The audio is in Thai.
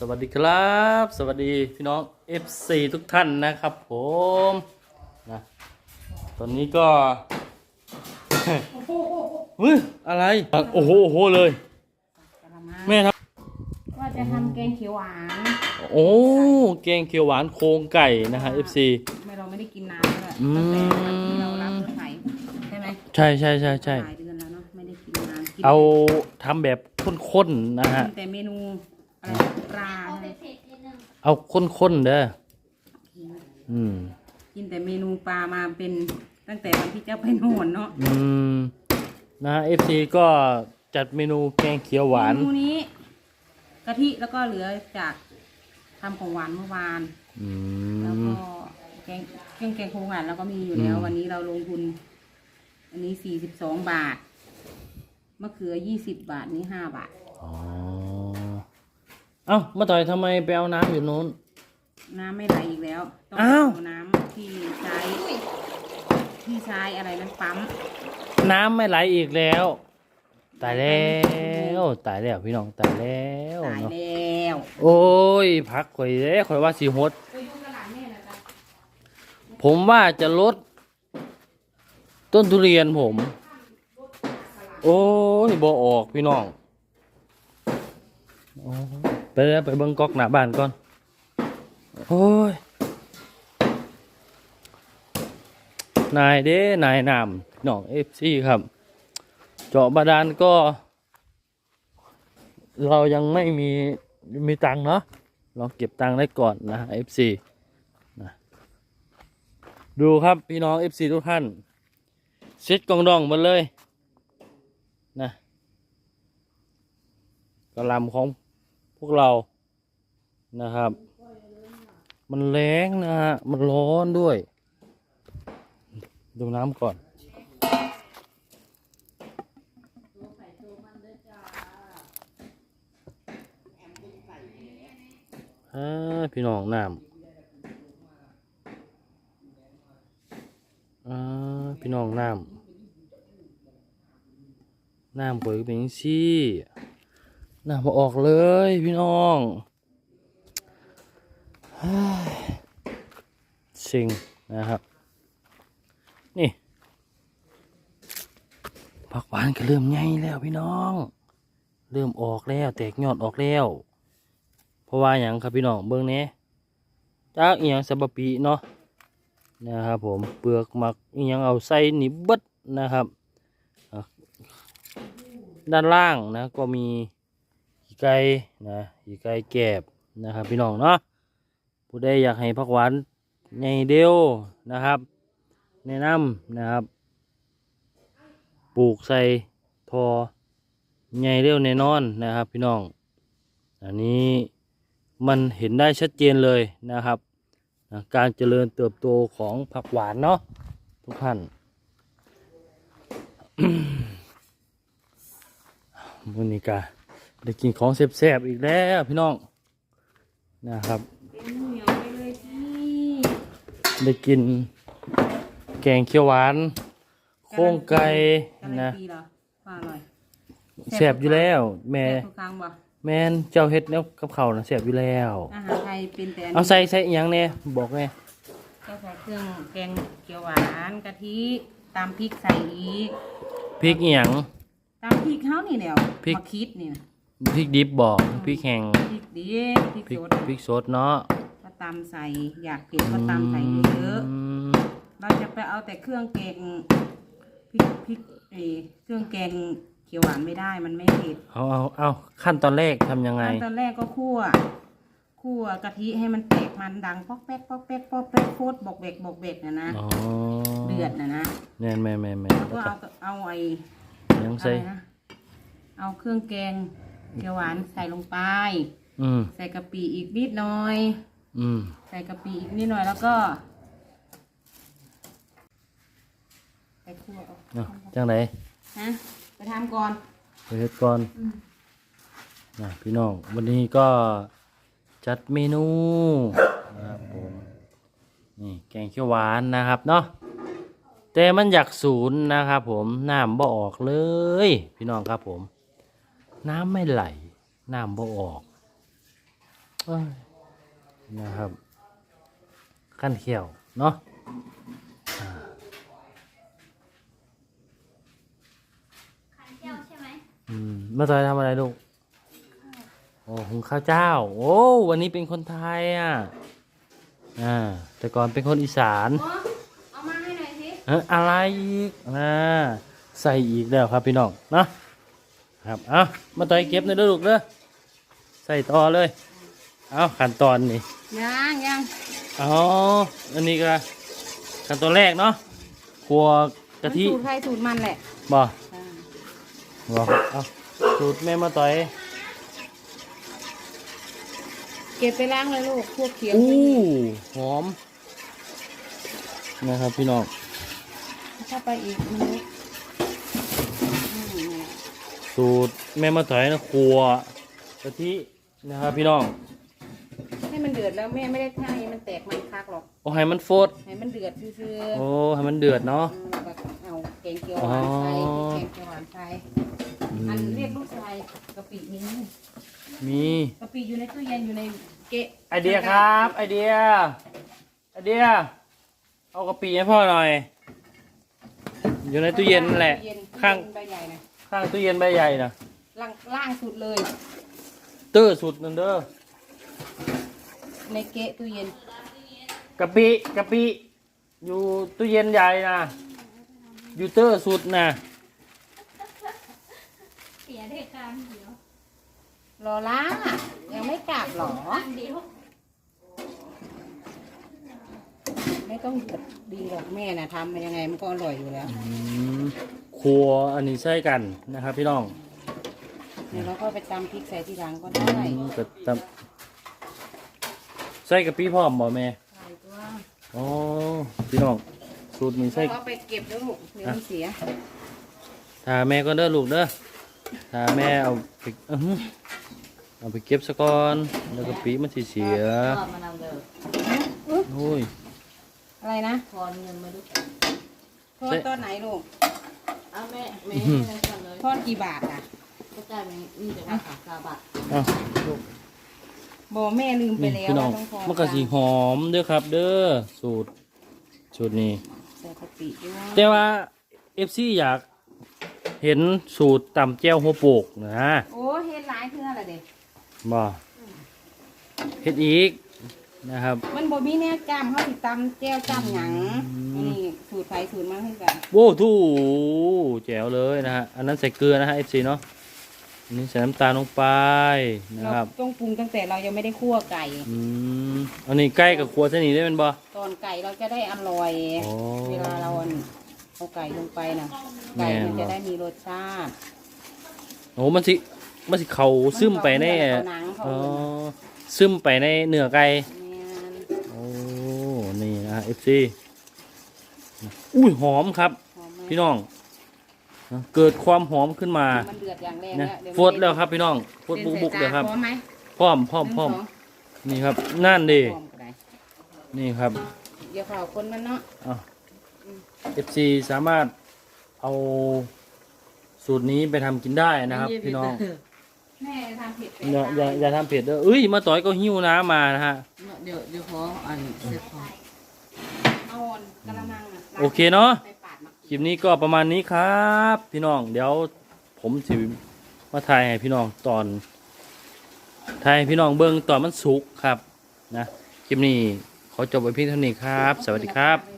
สวัสดีครับ สวัสดีพี่น้อง FC ทุกท่านนะครับผมนะตอนนี้ก็เฮ้ยอะไรอะโอ้โหโอ้โหเลยกะละมังแม่ครับว่าจะทำแกงเขียวหวานโอ้แกงเขียวหวานโครงไก่นะฮะ FC ไม่เราไม่ได้กินน้ำเลยอืมตั้งแต่วันที่เรารับรถไถใช่ไหมใช่ใช่ใช่ใช่หลายเดือนแล้วเนาะไม่ได้กินน้ำกินเอาทำแบบข้นๆนะฮะ กินแต่เมนูอะไรปลาใช่ไหมเอาข้นๆเด้ออืมกินแต่เมนูปลามาเป็นตั้งแต่วันที่เจ้าไปโน่นเนาะอืมนะ FC ก็จัดเมนูแกงเขียวหวานเมนูนี้กะทิแล้วก็เหลือจากทำของหวานเมื่อวานอืแล้วมก็แกงเครื่องแกงโครงหวานเราก็มีอยู่แล้วอืมวันนี้เราลงทุน อันนี้สี่สิบสองบาทมะเขือยี่สิบบาทนี้ห้าบาทอ๋อ เอ้ามาต่อยทำไมไปเอาน้ำอยู่นู้น น้ำไม่ไหลอีกแล้ว ต้องอ้าวเอาน้ำที่ใช้ที่ใช้อะไรนั้นปั๊มน้ำไม่ไหลอีกแล้ว ตายแล้วตายแล้วพี่น้องตายแล้วตายเนาะแล้วโอ้ยพักข่อยเด้ข่อยว่าสีหดไปดูตลาดแม่นะจ๊ะผมว่าจะลด ต้นทุเรียนผม โอ้ยบ่ออกพี่น้องโอ้ย ไปแล้วไปเบิ่งก๊อกหน้าบ้านก่อน โอ้ย นายเด้นายนำน้องเอฟซีครับ เจาะบาดาลก็ เรายังไม่มีมีตังเนาะเราเก็บตังได้ก่อนนะเอฟซีนะดูครับพี่น้อง FC ทุกท่านเซ็ตกองดองมาเลยนะกระลำของ พวกเรานะครับ มันแรงนะฮะ มันร้อนด้วย ดูน้ำก่อนอ่าพี่น้องน้ำอ่าพี่น้องน้ำน้ำเปิดเป็นจังซี่ น้ำมาออกเลยพี่น้องสิ่งนะครับ นี่ผักหวานก็เริ่มใหญ่แล้วพี่น้อง เริ่มออกแล้ว แตกยอดออกแล้ว เพราะว่าอย่างครับพี่น้องเบื้องนี้จากอหย่างสบปีเนาะนะครับผมเปลือกหมักอิหยังเอาใส่นิบเบิดนะครับ ด้านล่างนะก็มี ไก่นะขี้ไก่แกบนะครับพี่น้องเนาะผู้ใดอยากให้ผักหวานใหญ่เดียวนะครับแนะนำนะครับ ปลูกใส่ทอใหญ่เร็วแน่นอนนะครับพี่น้อง อันนี้มันเห็นได้ชัดเจนเลยนะครับนะการเจริญเติบโตของผักหวานเนาะทุกท่านมือนี้กา ได้กินของแซ่บๆอีกแล้วพี่น้องนะครับ เป็นเหนียวไปเลยที่ได้กินแกงเขียวหวานโค้งไก่การันะตีเหรอว่าอร่อยแซ่บอยู่แล้ว แม่แซ่บทุกครั้งบ่แม่นเจ้าเฮ็ดแล้วกับเขาวนะแซ่บอยู่แล้ว อาหารไทยเป็นแต่นเอาใส่ใส่อิหยังเนี่ยบอกแน่ก็ใส่เครื่องแกงเขียวหวานกะทิตามพริกใส่อีกพริกอิหยังตามพริกเขานี่แหล้วพริก มาคิดนี่นะ พริกดิบบอกพริกแห้งพริกดีพริกพริกสดพริกสดเนาะก็ตามใส่อยากเผ็ดก็ตามใส่เยอะมๆเราจะไปเอาแต่เครื่องแกงพริกพริกเออเครื่องแกงเขียวหวานไม่ได้มันไม่เผ็ดเอาเอาเอาขั้นตอนแรกทำยังไง ขั้นตอนแรกก็คั่วคั่วกะทิให้มันแตกมันดังปอกแป๊กปอกแป๊กปอกแป๊กโคตรบอกเบกบอกเบกนะนะอ๋อเดือดนะนะแม่นแม่นแม่นแม่นแล้วแล้วก็ก็เอาเอาไอ้ยังอะใส่ไรนะเอาเครื่องแกง เขียวหวานใส่ลงไป อืมใส่กะปิอีกนิดหน่อย อืมใส่กะปิอีกนิดหน่อยแล้วก็ไปคั่วเอาเนาะจังไดฮะไปทำก่อนไปเฮ็ดก่อนอืมนะพี่น้อง วันนี้ก็จัดเมนูนะครับผมนี่แกงเขียวหวานนะครับเนาะแต่มันอยากศูนย์นะครับผมน้ำบ่ออกเลย พี่น้องครับผม น้ำไม่ไหล น้ำบ่ออกเอ้ยนะครับขั้นเขียวเนาะขันเที่ยวใช่ไหมอืมมาต่อยทำอะไรลูก โอ้หุงข้าวเจ้า โอ้ วันนี้เป็นคนไทยอะ อ่า แต่ก่อนเป็นคนอีสานอ๋อเอามาให้หน่อยสิ เอ้ออะไรอีกอ่าใส่อีกแล้วครับพี่น้องเนาะ ครับเอามาต่อยเก็บในอยเด้อลูกเด้อใส่ต่อเลย เอาขั้นตอนนี่ยังยังอ๋ออันนี้ก็ขั้นตอนแรกเนาะครัวกะทิมันสูตรใครสูตรมันแหละบ่อ่าบ่เอาสูตรแม่มาต่อยเก็บไปล้างเลยลูกพวกเขียวอู้หอมนะครับพี่น้องเข้าไปอีกมันเล็กอืมนี่แหละ สูตรแม่มาต่อยนะครัวกะทินะครับพี่น้องให้มันเดือดแล้วแม่ไม่ได้ท่าให้มันแตกมันคักหรอกเอาให้มันโฟดให้มันเดือดซื่อโอ้ให้มันเดือดเนาะๆอืมแล้วก็เอาแกงเขียวหวานใส่อ๋อ แกงเขียวหวานใส่อือันมเรียกลูกชายกะปินี้มีกะปิอยู่ในตู้เย็นอยู่ในเกะไอเดียครับ ไอเดีย ไอเดีย เอากะปิให้พ่อหน่อย อยู่ในตู้เย็นนั่นแหละตู้เย็นข้าง ตู้เย็นใบใหญ่นะ ข้างตู้เย็นใบใหญ่นะล่างล่างสุดเลย เตอร์สุดนั่นเด้อในเกะตู้เย็นกะปิกะปิอยู่ตู้เย็นใหญ่นะอยู่เตอร์สุดนะเสียเด็กการเดียวรอล้างอะยังไม่กลับหรอ การเดียว ไม่ต้องเดือดดีหรอกแม่น่ะทำมันยังไงมันก็อร่อยอยู่แล้วอืมครัวอันนี้ใช่กันนะครับ พี่น้องเดี๋ยวเราก็ไปตำพริกใส่ทีหลังก็ได้อืมก็ตำใส่กะปิพร้อมบ่แม่ใส่ตัวอ๋อพี่น้องสูตรนี้ใส่เราก็ไปเก็บแล้วลูกเดี๋ยวมันเสียถ้าแม่ก็เด้อลูกเด้อถ้าแม่เอาไปอื้อหือเอาไปเก็บซะก่อนแล้วก็ปีมันสิเสีย ทอดมะนาวเด้อโอ้ย อะไรนะทอนเงินมาดูทอดตอนไหนลูกเอาแม่แม่ให้ทอนเลยทอดกี่บาทอะก็จ่ายแม่นี่แต่ว่าขาดซาบะเอาลูกบอกแม่ลืมไปนี่แล้วพี่น้องว่าต้องทอดมันก็สีหอมเด้อครับ เด้อสูตรสูตรนี้ ใส่กะปิด้วยแต่ว่าเอฟซีอยากเห็นสูตรตำแจ้วหัวโปกนะโอ้เฮ็ดหลายเทื่อละเด็บ่เฮ็ดอีก นะครับ มันบ่มีแนวจ้ำเขาสิตำแก้วจ้ำหยังอืมอันนี้สูตรไฟสูตรมันคือกันโว้ทูแจ๋วเลยนะฮะ อันนั้นใส่เกลือนะฮะเอฟซีเนาะอันนี้ใส่น้ำตาลลงไปนะเราครับ ต้องปรุงตั้งแต่เรายังไม่ได้คั่วไก่ อืมอันนี้ใกล้กับครัวเส้นนี้ได้เป็นบ่ ตอนไก่เราจะได้อร่อยอ๋อเวลาเราเอาไก่ลงไปนะไก่มันแม่นบ่จะได้มีรสชาติโอ้มันสิ มันสิเขาซึมไปในเอาหนังเขาอ๋อซึมไปในเนื้อไก่แม่นโอ้นี่นะ เอฟซีอุ้ยหอมครับ หอมไหมพี่น้องนะเกิดความหอมขึ้นมามันเดือดอย่างแรกนะแล้วเดี๋ยวฟดแล้วครับพี่น้องฟดบุกบุกๆเลยครับพร้อมไหมพร้อมพร้อมพร้อมนี่ครับนั่นดีพร้อมก็ได้นี่ครับเดี๋ยวเขาคนมันเนาะเอฟซีสามารถเอาสูตรนี้ไปทำกินได้นะครับ พี่น้องแม่ทำเผ็ดไปอย่าอย่าอย่าทำเผ็ดเด้อเอ้ยมาต่อยก็หิ้วน้ำมานะฮะ เดี๋ยวเดี๋ยวขออันเสร็จก่อนเอาอ่อน กระมังน่ะโอเคเนาะ ไปปาดมาคลิปนี้ก็ประมาณนี้ครับ พี่น้องเดี๋ยวผมจะมาถ่ายให้พี่น้องตอนถ่ายให้พี่น้องเบิ้งตอนมันสุกครับนะคลิปนี้ขอจบไว้เพียงเท่านี้ครับ สวัสดีครับไปเลย